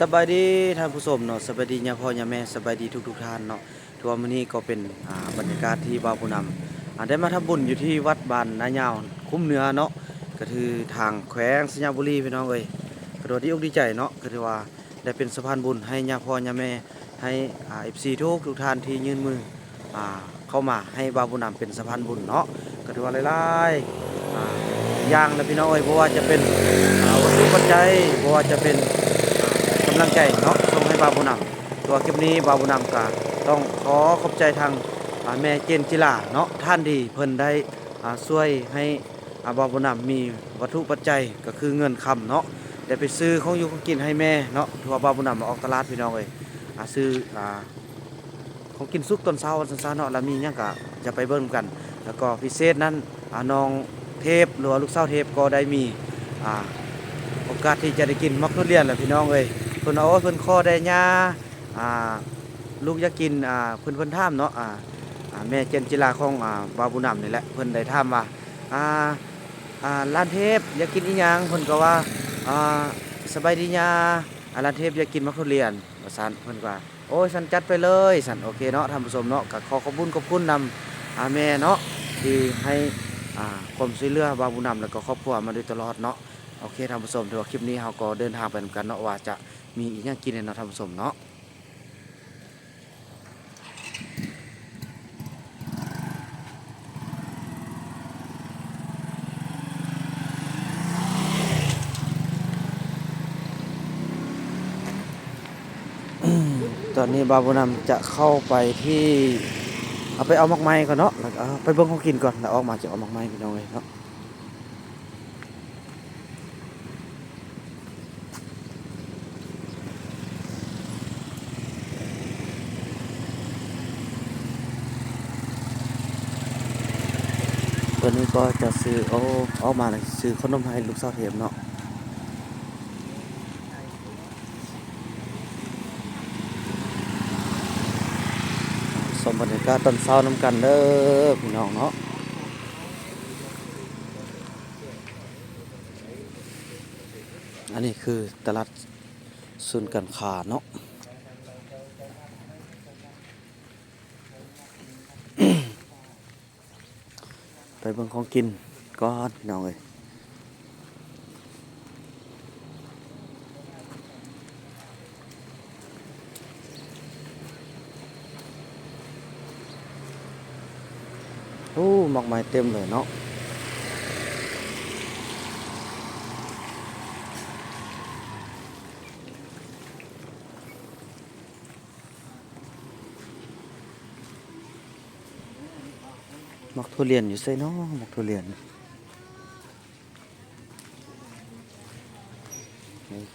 สบายดีท่านผู้ชมเนาะสบายดียาพ่อยาแม่สบายดีทุกทุกๆท่านเนาะทัวร์มื้อนี้ก็เป็นอ่าบรรยากาศที่บ่าวผู้นำอ่าได้มาทำบุญอยู่ที่วัดบ้านนายาวคุ้มเหนือเนาะก็คือทางแขวงสัญญาบุรีพี่น้องเอ้ยก็โดดดีอกดีใจเนาะก็ถือว่าได้เป็นสะพานบุญให้ยาพ่อยาแม่ให้อ่า FC ทุกทุกท่านที่ยื่นมืออ่าเข้ามาให้บ่าวผู้นำเป็นสะพานบุญเนาะก็ถือว่าหลายๆอ่าอย่างนะพี่น้องเอ้ยบ่ว่าจะเป็นอ่าวัตถุปัจจัยบ่ว่าจะเป็นำลังใจเนาะส่งให้บาบุนำตัวคลิปนี้บาบุนำก็ต้องขอขอบใจทางแม่เจนจิลาเนาะท่านดีเพิ่นได้ช่วยให้บาบุนำมีวัตถุปัจจัยก็คือเงินคำเนาะได้ไปซื้อของอยู่ของกินให้แม่เนาะทัวบาบุนำมาออกตลาดพี่น้องเอ้ยซื้ออของกินซุกต้นเช้าวันสั้นเนาะแล้วมีหยังก็จะไปเบิ่งกัน แล้วก็พิเศษนั้นน้องเทพหรือลูกสาวเทพก็ได้มีอโอกาสที่จะได้กินมักทุเรียนแหละพี่น้องเอ้ย พิ่นเอาเพิ่นคอได้หญ้าอ่าลูกอยากกินอ่าเพิ่นเพิ่นถามเนาะอ่าแม่เจนจิลาของอ่าบาวบุญนำนี่แหละเพิ่นได้ถามว่าอ่าอ่าร้านเทพอยากกินอีหยังเพิ่นก็ว่าอ่าสบายดีหญ้าอ่าร้านเทพอยากกินมักทุเรียนว่าซั่นเพิ่นก็ว่าโอ้ยสันจัดไปเลยสันโอเคเนาะท่านผู้ชมเนาะก็ขอขอบคุณขอบคุณนำอาแม่เนาะที่ให้อ่าความช่วยเหลือบาวบุนำแล้วก็ครอบครัวมาโดยตลอดเนาะโอเคท่านผู้ชมถือว่าคลิปนี้เราก็เดินทางไปนำกันเนาะว่าจะ มีอีกอย่างกินเนี่ยเนาะท่านผู้ชมเนาะตอนนี้บาบุนำจะเข้าไปที่ เอาไปเอามักไม้ก่อนเนาะแล้วไปเบิ่งของกินก่อนแล้วออกมาจะเอามักไม้พี่น้องเลยเนาะ ตัวนี้ก็จะ ซื้อเอาเอามาเลยซื้อขนมให้ลูกสาวเทมเนาะสมบรรยากาศตอนเช้าน้ำกันเด้อพี่น้องเนาะอันนี้คือตลาดศูนย์การค้าเนาะไปเบิ่งของกิน ก่อนพี่น้องเอ้ยโอ้หมอกไม้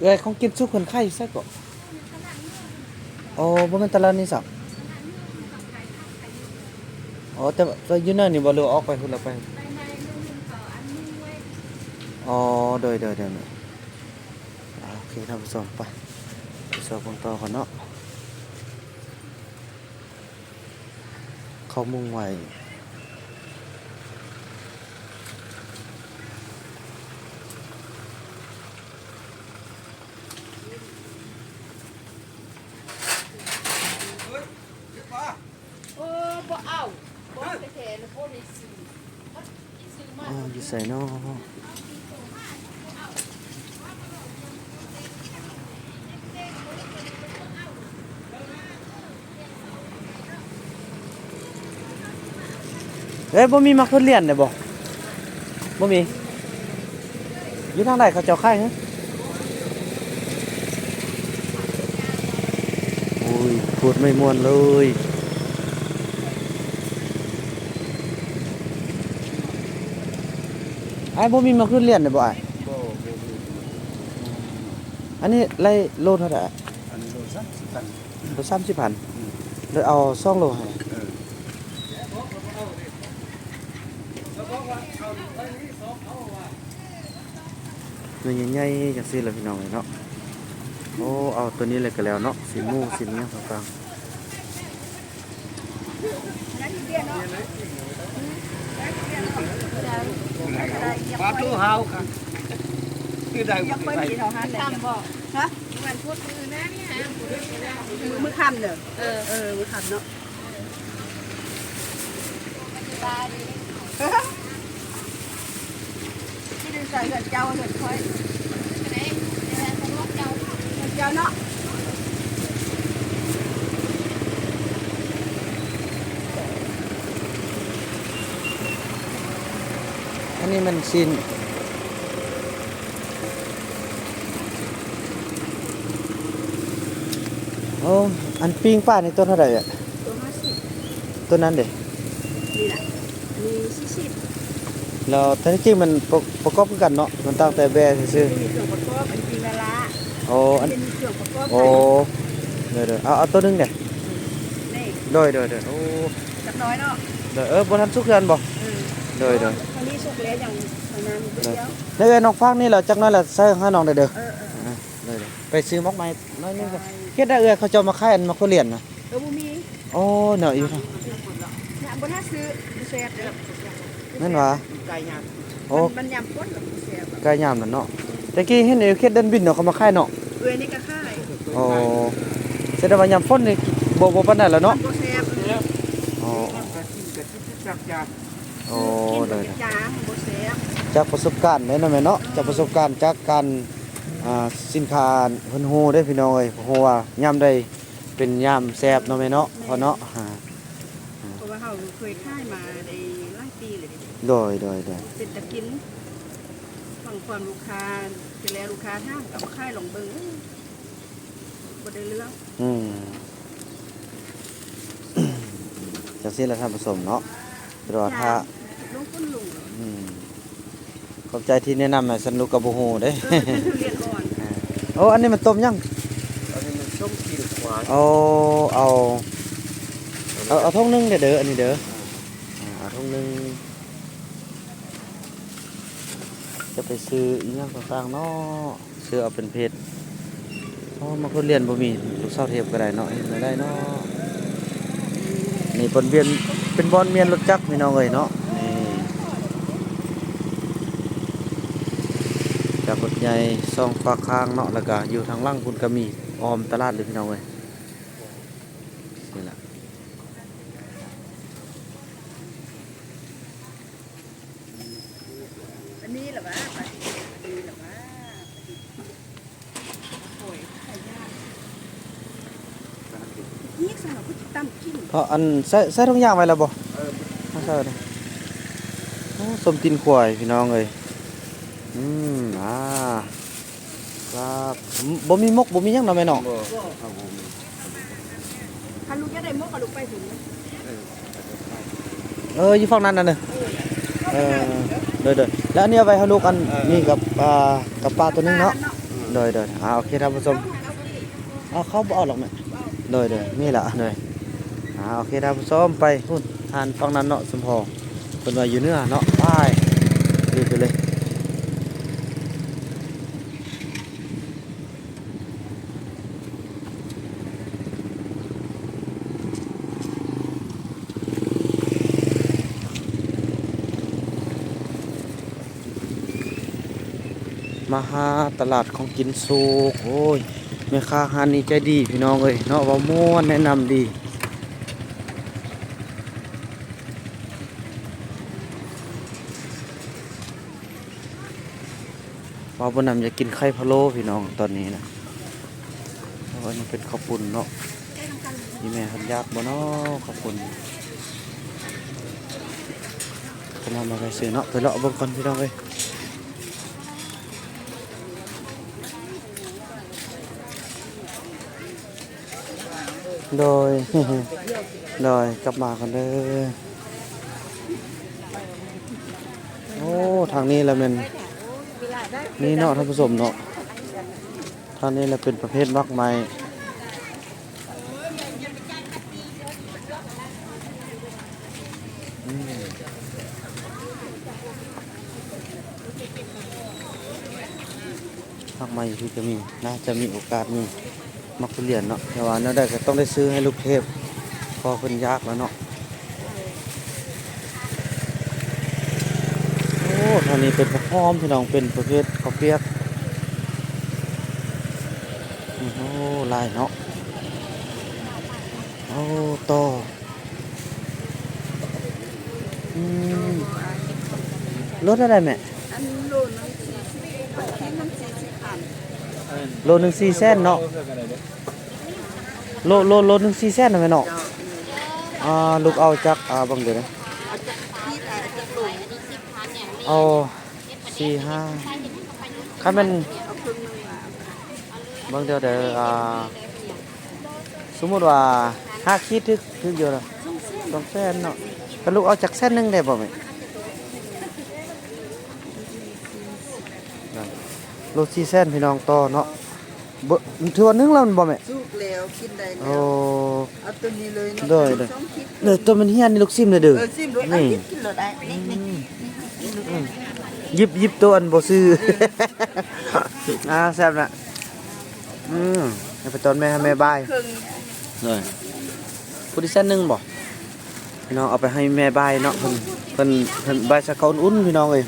เอ้ยของกินสุกคนไข้ซะก็อ๋อบ่แม่นตลาดนี้สักอ๋อแต่แต่อยู่นั่นนี่บ่รู้ออกไปพุ่นละไปอ๋อโดยโดยโดยอ่าโอเคท่านผู้ชมไปไปสอบกันต่อก่อนเนาะเขามุ่งไว้ เอาบ่ไปแทนบ่ได้ซื้ออ๋ออยู่ใส่นาเอ้ยบ่มีมักทุเรียนเลยบ่บ่มีอยู่ทางไหนเขาเจ้าค่ายฮะโอ้ยพูดไม่ม่วนเลย ไอ้บ่มีมาขึ้นเรียนเลยบ่ไอ้บ่บ่มีอันนี้ไล่โลเท่าไหร่อันนี้โลสักสิบตันโลสามสิบพันเลยเอาสองโลให้เออหน่วยใหญ่ๆจังซี่แหละพี่น้องเอ้ยเนาะโอ้เอาตัวนี้เลยก็แล้วเนาะสินหมูสินเนี้ยต่าง ปลาตู้เฮาค่ะคือได้ยังไม่มีเท่าหันเลยบอกฮะมันพูดคือนะนี่ฮะมือค่ำเด้อเออเออมือค่ำเนาะที่ดึงใส่เงินเจ้าเงินค่อยไหนเจ้าเจ้าเนาะ นนี้มันสินโอ้อันปิ้งป้านี่ต้นเท่าไหร่อะตัวห้าสิบต้นนั้นเด้นี่แหละมีสี่สิบแล้วแท้ที่จริงมันประประกอบกันเนาะมันตั้งแต่แบซื่อมีเครื่องประกอบอันปีละละๆโอ้อันเป็นเครื่องประกอบโอ้เดี๋ยวเดี๋ยวเอาเอาตัวหนึงเด้นี่โดยโดยโดยโอ้จักน้อยเนาะเดี๋ยวเออบ่ทันสุกเรือนบ่เออ โดยโดยคนนี้สุกแล้วอย่างทางนั้นเดียวในเอ้ยน้องฟังนี่แหละจักหน้อยละใส่ให้น้องได้เด้อเออเออเลยเลยไปซื้อมอกไม้น้อยนึงก็เฮ็ดได้เอ้ยเขาเจะมาขายอันมาเขาเรียนนะเออบุมีโอ้เนาะอยู่ทางเนี่ยบนห้าซื้อเสียบเด้อนั่นหว่าไก่ยโอ้ำมันยำข้นกับเสียบกายยามนั่นเนาะตะกี้เห็นเอ้ยเฮ็ดเดินบินเนาะเขามาขายเนาะเอ้ยนี่ก็ค่ายโอ้แสดงว่ายามฝนนี่บ่บ่ปานใดแล้วมัเนาะนก็เสียบอ๋อ กระชิมกระชิมจักจักโอ้กินเลกับยจ้ามันก็เสียบจากประสบการณ์เด้เนาะแม่เนาะจากประสบการณ์จากการอ่าสินค้าเพิ่นฮู้ได้พี่น้องเอ้ยเพราะว่ายามใดเป็นยามแซ่บเนาะแม่เนาะพอเนาะอ่าเพราะว่าเขาเคยค่ายมาในหลายปีเลยโดยโดยโดยเป็นตะกินฟังความลูกค้าเสร็จแล้วลูกค้าท่ามกับค่ายลงเบิ้งบ่ได้เรื่องอืมจังซี่แหละท่านผู้ชมเนาะรอถ้า ลงต้นลุงอืมขอบใจที่แนะนำให้สนุกกับบูฮูเด้ เออเป็นทุเรียนอ่อนโอ้อันนี้มันต้มยังอันนี้มันส้มกินหวานเอาเอาเอาเอาท่งหนึงเด้อเด้ออันนี้เด้ออ่าเอาท่งหนึงจะไปซื้ออีหยังต่างๆเนาะซื้อเอาเป็นเพชรอ๋อมาคนเรียนบ่มีลูกสาวเทพก็ได้เนาะเฮ็ดไม่ได้เนาะนี่บนเวียนเป็นบอนเมียนรถจักรพี่น้องเอ้ยเนาะ นี่จากรถใหญ่ซองฝากข้างเนาะแล้วก็อยู่ทางล่างคุณก็มีออมตลาดเลยพี่น้องเอ้ยนี่แหละอันนี้เหรอวะอันนี้เหรอวะโอ้ยไข่ยากนี่สำหรับผู้ที่ตั้มกินเพราะอันใส่ใส่ทุกอย่างไว้แล้วบ่เออไม่ใช่เลยโอ้สมตินควายพี่น้องเอ้ย อืมอ่าครับบ่มีมกบ่มีหยังเนาะแม่เนาะบ่เอาผมถ้าลูกจะได้มกกับลูกไปถึงเออเอออยู่ฝั่งนั้นน่ะเด้อเออเด้อๆแล้วอันนี้เอาไว้ให้ลูกอันนี่กับอ่ากับปลาตัวนึงเนาะเด้อๆอ่าโอเคท่านผู้ชมเอาเขาบ่เอาหรอกแม่เด้อๆนี่ล่ะเด้ออ่าโอเคท่านผู้ชมไปพุ่นทานฝั่งนั้นเนาะสมพอเพิ่นว่าอยู่เหนือเนาะไปรีบไปเลย มาหาตลาดของกินสุกโอ้ยแม่ค้าหานี่ใจดีพี่น้องเอ้ยเนาะว่าม่วนแนะนำดีว่าบนำอยากกินไข่พะโล้พี่น้องตอนนี้นะเพราะว่ามันเป็นข้าวปุ้นเนาะนี่แม่ทำยากบ่เนาะข้าวปุ้นก็นำมาไปซื้อเนาะไปเลาะเบิ่งก่อนพี่น้องเอ้ย โดย โดยกลับมากันเด้อโอ้ทางนี้แหละแมันนี่เนาะท่านผู้ชมเนาะท่านี้แหละเป็นประเภทมักไม้มักไม้ที่จะมีน่าจะมีโอกาสมี มักทุเรียนเนาะแต่ว่าเนาได้ก็ต้องได้ซื้อให้ลูกเทพ พอเพิ่นยากแล้วเนาะโอ้ท่านี้เป็นข้าวหอมพี่น้องเป็นประเภทข้าวเปียกโอ้ลายเนาะโอ้ตออืมรถอะไรแม่ อันโลนึงสี่สิบแค่น้ำสี่สิบพัน โลหนึ่งสี่แสนเนาะโลโลโลหนึ่งสี่แสนนะแม่เนาะอ่าลูกเอาจากอ่าบังเดี๋ยวนะเอาสี่หนจากโลเอาสี่ห้าคันมันเอาครึ่งนึงมาบางเดียวเดี๋ยวอ่าสมมติว่าห้าขีดทึกทึกเยอะละสองแสนเนาะก็ลูกเอาจากแสนหนึ่งได้บ่แม่ได้ โลสี่แสนพี่น้องต่อเนาะบ่ถือว่าหนึงแล้วมันบ่แม่สุกแล้วกินได้แล้โอ้ วเอาตัวนี้เลยนะได้ได้ สองคิดเด้อตัวมันเฮียนนี่ลูกซิมเลยเด้อ เออซิมรสนี่อันนี้กินรสได้นี่นี่หยิบหยิบตัวอันบ่ซื้อ อ่าแซ่บน่ะอืมให้ไปตอนแม่ให้แม่บายครึ่งเลยผู้ที่แสนหนึงบ่พี่น้องเอาไปให้แม่บายเนาะเพิ่นเพิ่นเพิ่นบายสะกอนอุ่นพี่น้องเอ้ย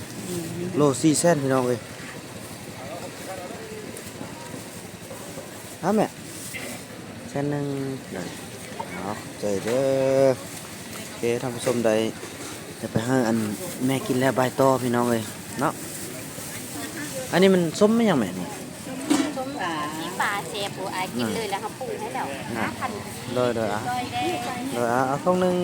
โล4แสนพี่น้องเอ้ย ฮะแม่แสนหนึงได้เอาใจเด้อโอเคท่านผู้ชมใดจะไปให้อันแม่กินแล้วบายต่อพี่น้องเอ้ยเนาะอันนี้มันส้มไม่ยังแม่นี่ส้มหวานที่ปลาเชฟโอไอกินเลยแล้วเขาปรุงให้แล้วห้าพันเลยเลยอะร้อยได้เลยอะเอาข้องหนึง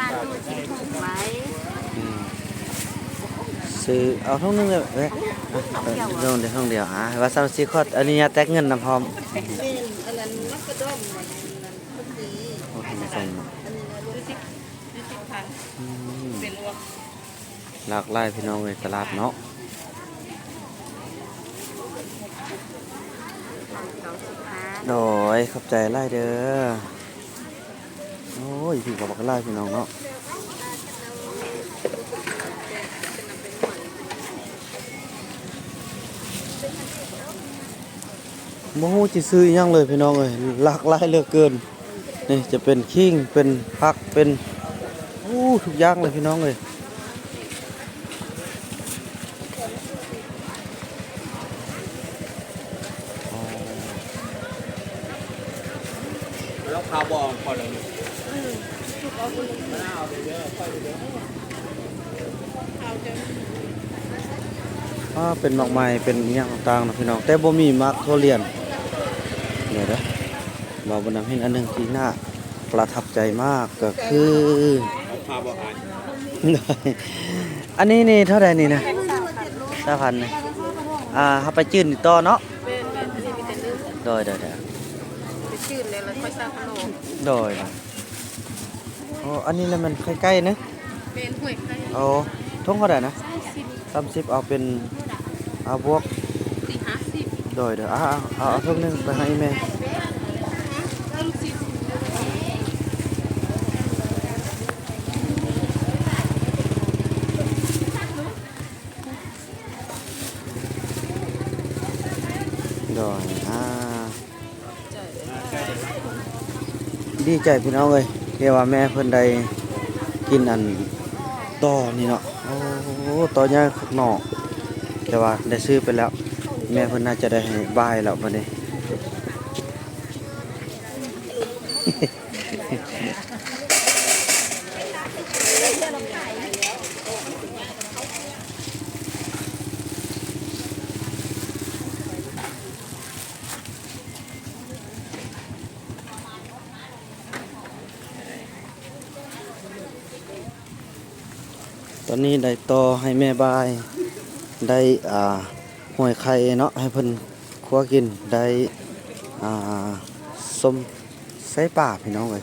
ปลาดูชิมถูกไหมซื้อเอาข้องนึงเลยเอ้ยอ่ออเดี๋ยวเดี๋ยวข้องเดียวอะว่าซาซิคอดอันนี้แตกเงินนำพร้อมอันนั้นมักกระด้อมมันนั้นพอดีโอ้โหส่งมาอันนี้นะรู้สิรู้สิพันอืมเป็นว่าหลากหลายพี่น้องเลยตลาดเนาะสองสิบห้าโดยขอบใจไล่เด้อ โอ้ยพี่กับบักไล่พี่น้องเนาะโมโหจิซื้อยังเลยพี่น้องเลยหลากหลายเหลือเกินนี่จะเป็นขิงเป็นผักเป็นอู้ทุกอย่างเลยพี่น้องเลย แล้วคาร์บอนพอเลย อ่าเป็นหมากไม้เป็นอหย่างต่างๆนะพี่น้องแต่บ่มีมักทุเรียนเดี๋ยวเด้อเราบนน้ำเห็นอันหนึงที่น่าประทับใจมากก็คือคาร์บอนหายอันนี้นี่เท่าไหร่นี่นะสาพันนี่อ่าเฮาไปจื้นอีกต่อเนาะเป็นเป็นอันนี้มีแต่เนื้อโดยโดยโดยไปชื่นเลยแล้วค่อยซาขนม โดยโอ้อันนี้แล้วมันใกล้ๆนะเป็นห้วยไข่โอ้ทุ่งเท่าไหร่นะ30เอาเป็นเอาบวกสี่ห้าสิบโดยเด้อเอาเอาเอาเอาทุ่งหนึงไปให้แม่ต้นสิบโดยอ่าดีใจพี่น้องเอ้ย ที่ว่าแม่เพิ่นได้กินอันต่อนี่เนาะโอ้ต่อยางข้างนอกแต่ว่าได้ซื้อไปแล้ว แม่เพิ่นน่าจะได้ให้บายแล้ววันนี้ ตอนนี้ได้ต่อให้แม่บายได้อ่าห้วยไข่เนาะให้เพิ่นคั่วกินได้อ่าส้มไส้ป่าพี่น้องเอ้ย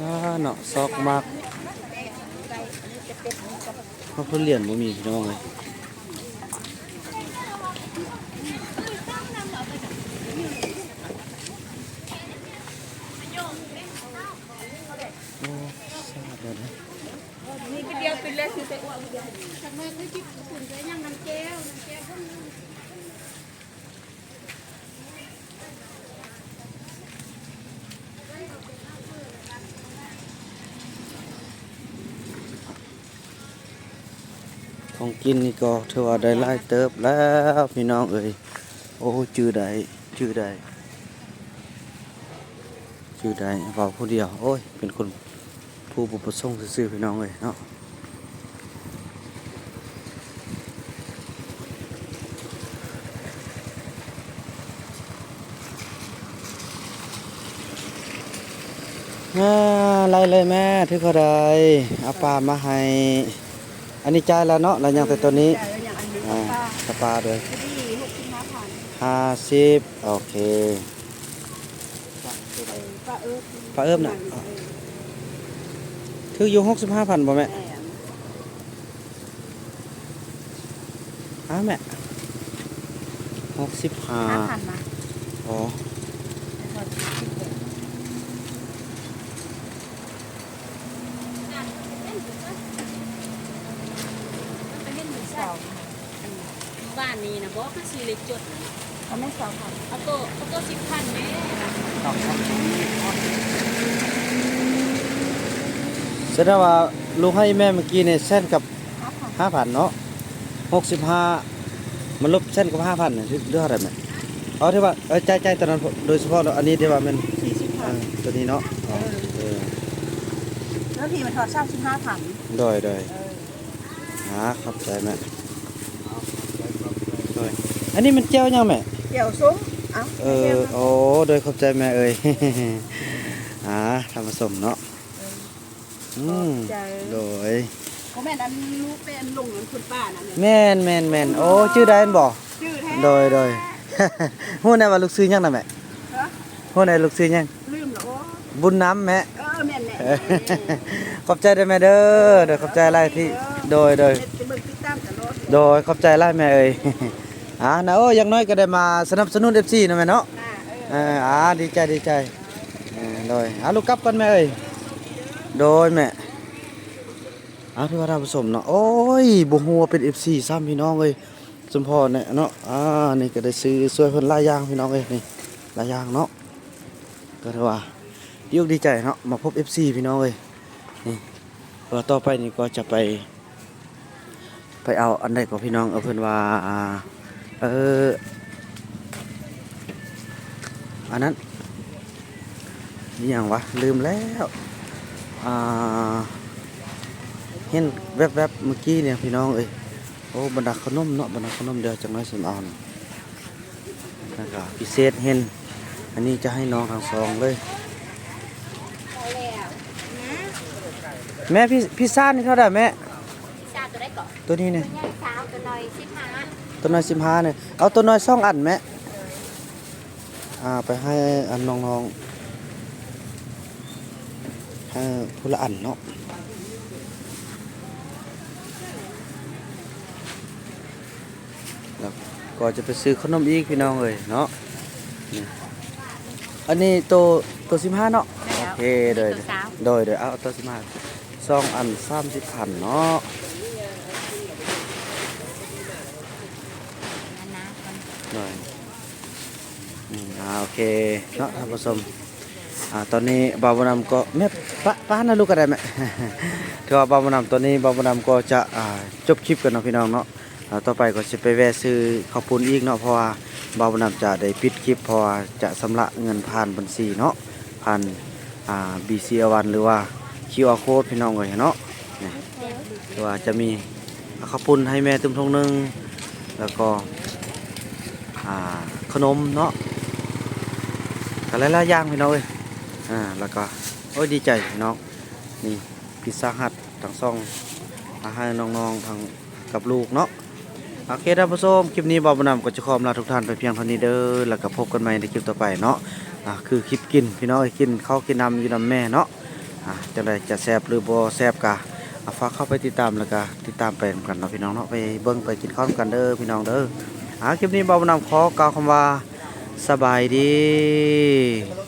อ่าเนาะซอกมากเพราะเพิ่นเรียนบ่มีพี่น้องเลยโอ้ทราบแล้วนะ นี่ก็เดียวเป็นแล้วคือแต่ว่า ทำไมไม่คิดคุณจะยังน้ำแก้วน้ำแก้วพวกนี้ ของ กินนี่ก็ถือว่าได้หลายเติบแล้วพี่น้องเอ้ยโอ้จื้อได้จื้อได้จื้อได้เว้าผู้เดียวโอ้ยเป็นคนผู้บุประสงค์ซื่อพี่น้องเอ้ยเนาะอ่าไล่เลยแม่ถือเขาได้เอาปลามาให้ อันนี้จ่ายแล้วเนาะแล้วยังแต่ตัวนี้จ่ายแล้วอย่างอันนี้อ่าป้าสปาเลยที่หกสิบห้าพันห้าสิบโอเคป้าเอิบป้าเอิบน่ะ ถืออยู่หกสิบห้าพันบ่แม่อ้าแม่หกสิบห้าห้าพันมาอ๋อ ไปเล่นหมูสับบ้านนี้นะบอกก็สีเล็กจดนะเขาไม่สองพันเอาโตเอาโตสิบพันแม่แสดงว่าลูกให้แม่เมื่อกี้เนี่ยเส้นกับห้าพันเนาะหกสิบห้ามันลบเส้นกับห้าพันเนี่ยเรื่องอะไรไหมเอาที่ว่าเออใจใจตอนนั้นโดยเฉพาะอันนี้ที่ว่ามันสี่สิบพันตัวนี้เนาะแล้วทีมันถอดสาสิบห้าพันโดยโดยออหาขอบใจแม่ โดยอันนี้มันเจ้ายังแม่เกี่ยวซุ้มเอ้าเออโอ้โดยขอบใจแม่เอ่ยหาทำผสมเนาะอืมใจโดยเขาแม่นอันรู้เป็นลุงเหมือนคุณป้าน่ะเนี่ยแม่นแม่นแม่นโอ้ชื่อใดอันบ่ชื่อแท้โดยโดยฮู้แน่ว่าลูกซื้อยังน่ะแม่ฮะฮู้แน่ลูกซื้อยังลืมเหรอโอ้บุญน้ำแม่เออแม่นแหละเออขอบใจเด้อแม่เด้อเด้อขอบใจหลายที่โดยโดยเด็ดไปเบิ่งติดตามตลอดโดยขอบใจหลายแม่เอ่ย อ่านะโอ้อยังน้อยก็ได้มาสนับสนุน FC นะแม่เนาะอ่าเออเอออ่าดีใจดีใจเออโดยอาลูกกลับกันแม่เอ้ยโดยแม่อาที่ว่าเราผสมเนาะโอ้ยบ่ฮู้ว่าเป็น FC ซ้ำพี่น้องเอ้ยสมพรเนี่ยเนาะอ่านี่ก็ได้ซื้อสวยเพิ่นหลายอย่างพี่น้องเอ้ยนี่หลายอย่างเนาะก็ถือว่าดีอกดีใจเนาะมาพบ FC พี่น้องเอ้ยนี่เออต่อไปนี่ก็จะไป ไปเอาอันใดก็พี่น้องเอาเพิ่นว่าอ่า เอออันนั้นนี่อย่างวะ ลืมแล้วอ่าเห็นแวบๆเมื่อกี้เนี่ยพี่น้องเอ้ยโอ้บรรดาขนมเนาะบรรดาขนมเดียวจังน้อยสิมเอานะแล้วก็พิเศษเห็น อันนี้จะให้น้องทั้งสองเลยพอแล้วนะแม่พี่พี่ซ่านี่เท่าไหร่แม่ชาตัวได้ก่อนตัวนี้เนี่ยตัวใหญ่สาวตัวน้อยสิบห้า ตัวน้อยสิบห้าเนี่ยเอาตัวน้อยสองอันแม่อ่าไปให้อันน้องๆให้ผู้ละอันเนาะแล้วก็จะไปซื้อขนมอีกพี่น้องเลยเนาะนี่อันนี้ตัวตัวสิบห้าเนาะโอเคเดยตัวสาวโดยเดยเอาตัวสิบห้าสองอันสามสิบพันเนาะนะนะคน หน่อยอืมอ่าโอเคเนาะท่านผู้ชมอ่าตอนนี้บาวบุญนำก็แม่ปะป้านะลูกก็ได้แม่ถือว่าบาวบุญนำตอนนี้บาวบุญนำก็จะอ่าจบคลิปกันเนาะพี่น้องเนาะอ่าต่อไปก็จะไปแวะซื้อข้าวปุ้นอีกเนาะเพราะว่าบาวบุญนำจะได้ปิดคลิปเพราะว่าจะสำระเงินผ่านบัญชีเนาะผ่านอ่า BCA1 หรือว่า QR code พี่น้องเลยเนาะนี่หรือว่าจะมีข้าวปุ้นให้แม่ตุ้มทงหนึงแล้วก็ ขนมเนาะกันหลายๆอย่างพี่น้องเอ้ยอ่าแล้วก็โอ้ยดีใจเน้องนี่พิซซ่าฮัททั้งซองอาหารน้องๆทั้งกับลูกเนาะโอเคท่านผู้ชมคลิปนี้บอบนำก็จะขอมลาทุกท่านไปเพียงเท่านี้เด้อแล้วก็พบกันใหม่ในคลิปต่อไปเนาะอ่าคือคลิปกินพี่น้องเอ้ยกินข้าวกินน้ำอยู่น้ำแม่เนาะอ่าจะได้จะแซบหรือบอแซบกะฝากเข้าไปติดตามแล้วก็ติดตามไปกันเนาะพี่น้องเนาะไปเบิ้งไปกินข้าวกันเด้อพี่น้องเด้อ อาคลิปนี้บ่าวนำขอกล่าวคำว่าสบายดี